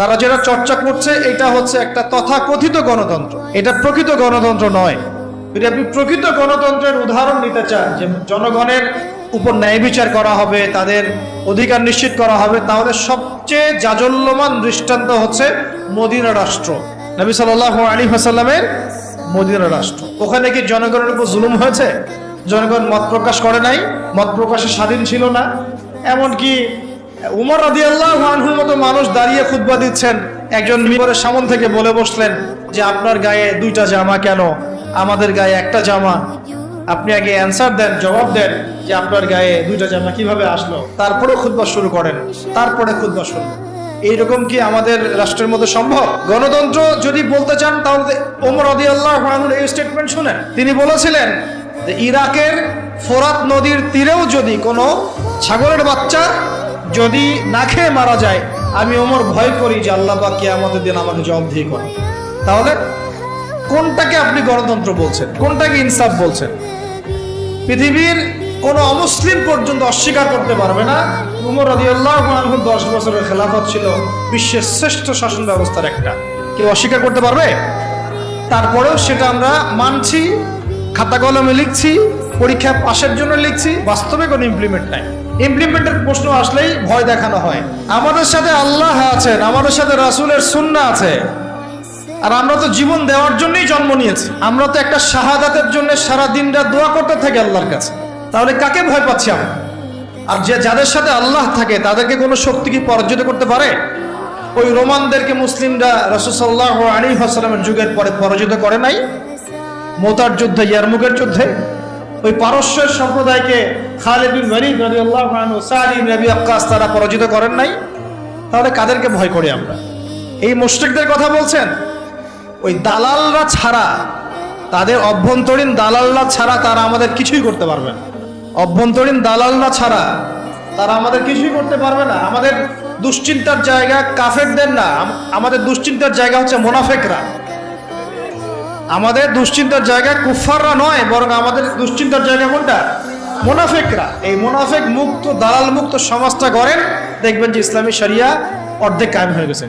তারা যেটা চর্চা করছে, এটা হচ্ছে একটা তথাকথিত গণতন্ত্র। এটা প্রকৃত গণতন্ত্র নয়। যদি আপনি প্রকৃত গণতন্ত্রের উদাহরণ নিতে চান, যে জনগণের উপর ন্যায় বিচার করা হবে, তাদের অধিকার নিশ্চিত করা হবে, তাহলে সবচেয়ে জাজল্যমান দৃষ্টান্ত হচ্ছে মদিনা রাষ্ট্র। নবী সাল্লাহ আলী হাসাল্লামের মদিনা রাষ্ট্র। ওখানে কি জনগণের উপর জুলুম হয়েছে? জনগণ মত প্রকাশ করে নাই? মত প্রকাশে স্বাধীন ছিল না? এমনকি উমর রাদি আল্লাহ মতো মানুষ দাঁড়িয়ে খুতবা দিচ্ছেন। একজন মিবরের সামন থেকে বলে বসলেন যে, আপনার গায়ে দুইটা জামা কেন? আমাদের গায়ে একটা জামা। আপনি আগে অ্যান্সার দেন, জবাব দেন যে, আপনার গায়ে দুইটা জামা কীভাবে আসলো? তারপরে খুতবা শুরু করেন, তারপরে খুতবা শুরু। এইরকম কি আমাদের রাষ্ট্রের মধ্যে সম্ভব? গণতন্ত্র যদি বলতে চান, তাহলে ওমর আদি আল্লাহ এই স্টেটমেন্ট শুনেন। তিনি বলেছিলেন যে, ইরাকের ফোরাত নদীর তীরেও যদি কোনো ছাগলের বাচ্চা যদি না খেয়ে মারা যায়, আমি ওমর ভয় করি যে আল্লাহ বা আমাদের দিন আমাকে জবাবদিহি করে তাহলে কোনটাকে আপনি গণতন্ত্র বলছেন? কোনটাকে ইনসাফ বলছেন? পৃথিবীর কোন অমুসলিম পর্যন্ত অস্বীকার করতে পারবে না। উমর রাদিয়াল্লাহু দশ বছরের খেলাফত ছিল বিশ্বের শ্রেষ্ঠ শাসন ব্যবস্থার একটা। কেউ অস্বীকার করতে পারবে? তারপরেও সেটা আমরা মানছি খাতা কলমে লিখছি, পরীক্ষা পাশের জন্য লিখছি, বাস্তবে কোনো ইমপ্লিমেন্ট নাই। ইমপ্লিমেন্টের প্রশ্ন আসলেই ভয় দেখানো হয়। আমাদের সাথে আল্লাহ আছেন, আমাদের সাথে রাসূলের সুন্নাহ আছে। আর আমরা তো জীবন দেওয়ার জন্যই জন্ম নিয়েছি। আমরা তো একটা শাহাদাতের জন্য সারা দিন রাত দোয়া করতে থাকি আল্লাহর কাছে। তাহলে কাকে ভয় পাচ্ছি আমরা? আর যে যাদের সাথে আল্লাহ থাকে, তাদেরকে কোনো শক্তি কি পরাজিত করতে পারে? ওই রোমানদেরকে মুসলিমরা রসুসাল্লাহ আলী হাসলামের যুগের পরে পরাজিত করে নাই? মোতার যুদ্ধে ইয়ারমুকের যুদ্ধে। ওই পারস্যের সম্প্রদায়কে ওয়াক্কাস তারা পরাজিত করেন নাই। তাহলে কাদেরকে ভয় করি আমরা? এই মুশরিকদের কথা বলছেন? ওই দালালরা ছাড়া, তাদের অভ্যন্তরীণ দালালরা ছাড়া তারা আমাদের কিছুই করতে পারবে না। অভ্যন্তরীণ দালালরা ছাড়া তারা আমাদের কিছুই করতে পারবে না। আমাদের দুশ্চিন্তার জায়গা কাফেরদের না আমাদের দুশ্চিন্তার জায়গা হচ্ছে মোনাফেকরা। আমাদের দুশ্চিন্তার জায়গা কুফাররা নয়, বরং আমাদের দুশ্চিন্তার জায়গা কোনটা মোনাফেকরা এই মোনাফেক মুক্ত, দালাল মুক্ত সমাজটা করেন দেখবেন যে ইসলামী সারিয়া অর্ধেক কায়েম হয়ে গেছে।